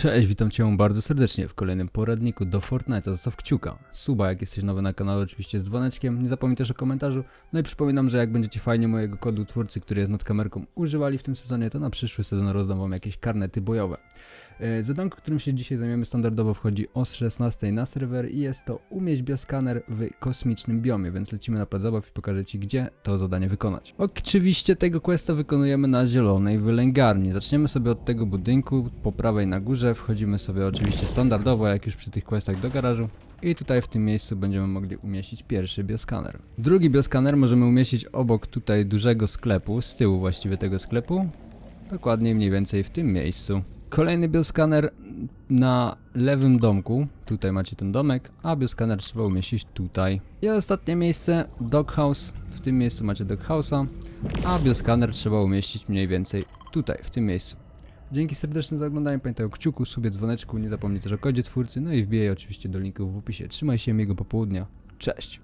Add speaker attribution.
Speaker 1: Cześć, witam Cię bardzo serdecznie w kolejnym poradniku do Fortnite'a. Zostaw kciuka, suba jak jesteś nowy na kanale, oczywiście z dzwoneczkiem. Nie zapomnij też o komentarzu. No i przypominam, że jak będziecie fajnie mojego kodu twórcy, który jest nad kamerką, używali w tym sezonie, to na przyszły sezon rozdam Wam jakieś karnety bojowe. E, Zadanko, którym się dzisiaj zajmiemy standardowo wchodzi o 16 na serwer i jest to umieść bioskaner w kosmicznym biomie, więc lecimy na plac zabaw i pokażę Ci gdzie to zadanie wykonać. Oczywiście tego questa wykonujemy na zielonej wylęgarni. Zaczniemy sobie od tego budynku po prawej na górze, wchodzimy sobie oczywiście standardowo jak już przy tych questach do garażu. I tutaj w tym miejscu będziemy mogli umieścić pierwszy bioskaner. Drugi bioskaner możemy umieścić obok tutaj dużego sklepu, z tyłu właściwie tego sklepu. Dokładnie mniej więcej w tym miejscu. Kolejny bioskaner na lewym domku. Tutaj macie ten domek, a bioskaner trzeba umieścić tutaj. I ostatnie miejsce doghouse. W tym miejscu macie doghouse'a, a bioskaner trzeba umieścić mniej więcej tutaj, w tym miejscu. Dzięki serdeczne za oglądanie. Pamiętaj o kciuku, subie, dzwoneczku. Nie zapomnij też o kodzie twórcy. No i wbijaj oczywiście do linków w opisie. Trzymaj się, miłego popołudnia. Cześć!